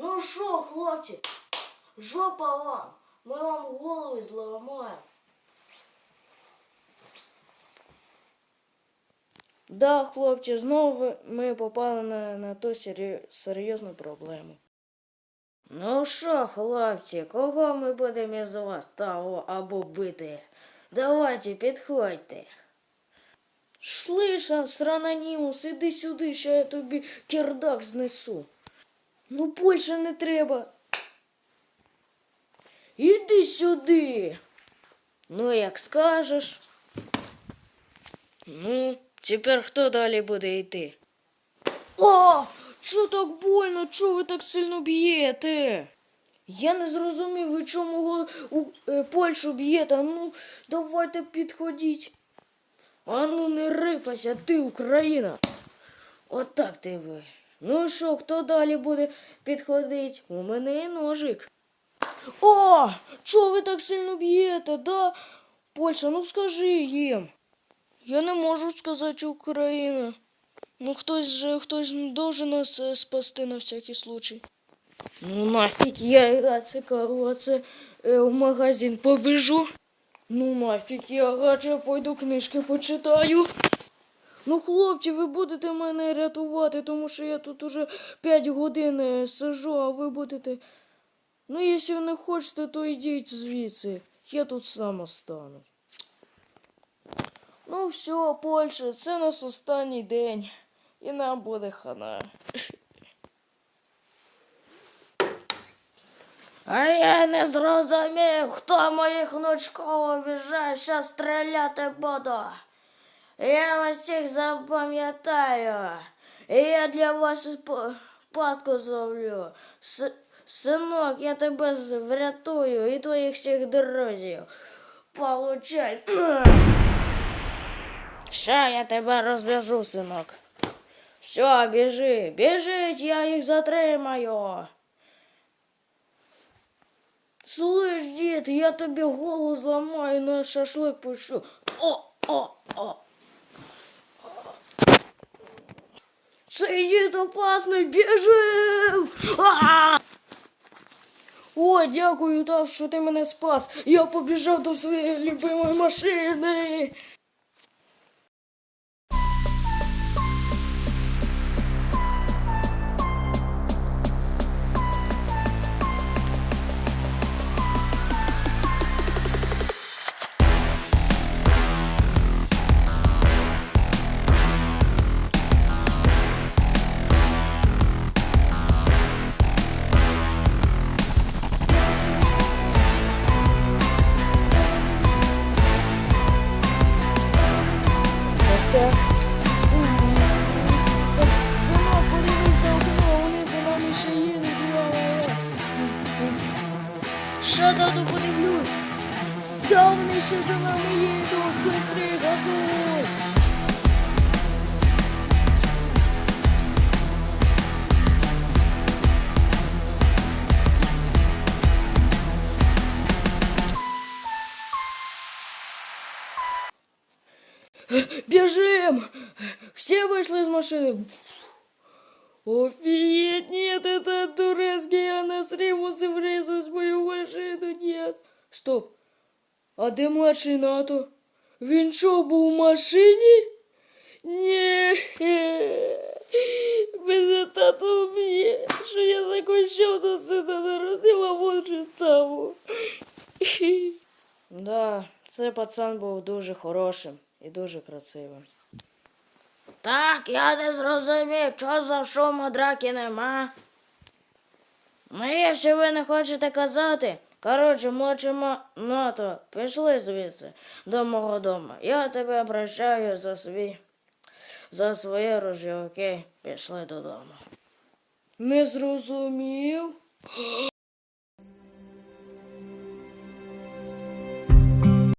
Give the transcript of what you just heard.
Ну що, хлопці, жопа вам, ми вам голови зламаємо. Да, хлопці, знову ми попали на, на ту серйозну проблему. Ну що, хлопці, кого ми будемо із вас того або бити? Давайте, підходьте. Слиша, срананімус, іди сюди, що я тобі кірдак знесу. Ну, більше не треба. Іди сюди. Ну, як скажеш. Ну, тепер хто далі буде йти? О, що так больно? Чого ви так сильно б'єте? Я не зрозумів, ви чому у е, Польщу б'єте. Ну, давайте підходіть. А ну не рипайся, ти Україна. Отак ти ви. Ну що, хто далі буде підходить? У мене є ножик. О! Чого ви так сильно б'єте? Да? Польща, ну скажи їм. Я не можу сказати Україна. Ну хтось же хтось должен нас е, спасти на всякий случай. Ну нафіг я цікаво, це е, в магазин побіжу. Ну нафіг я радше пойду книжки почитаю. Ну, хлопці, ви будете мене рятувати, тому що я тут уже 5 годин е, сижу, а ви будете. Ну, якщо не хочете, то йдіть звідси. Я тут сам останусь. Ну, все, Польща, це наш останній день. І нам буде хана. А я не зрозумів, хто моїх внучків обіжає, що стріляти буду. Я вас всіх запам'ятаю. І я для вас пастку зловлю. С- синок, я тебе врятую і твоїх всіх друзів. Получай. Ща я тебе розв'яжу, синок. Все, біжи, біжить, я їх затримаю. Слышь, дід, я тобі голову зламаю на шашлик пущу. О, о, о. Цей дід опасний, біжив. О, дякую, Тав, що ти мене спас. Я побіжав до своєї любимої машини. Тут подивлюсь? Да, вони ще за нами їдуть, бистрий газуй. Бежим! Все вышли из машины. Офигеть, нет, это турецкий, а нас римусы врезались в мою машину, нет. Стоп, а де младший НАТО? Він що, був в машині? Ні. Мене тато вб'є, що я такий що до сина народила, може тому. Да, цей пацан був дуже хорошим І дуже красивим. Так, я не зрозумів, що за шуму драки нема. Ну, якщо ви не хочете казати, коротше, мочимо НАТО, пішли звідси до мого дому. Я тебе прощаю за свій за своє ружье, окей? Пішли додому. Не зрозумів.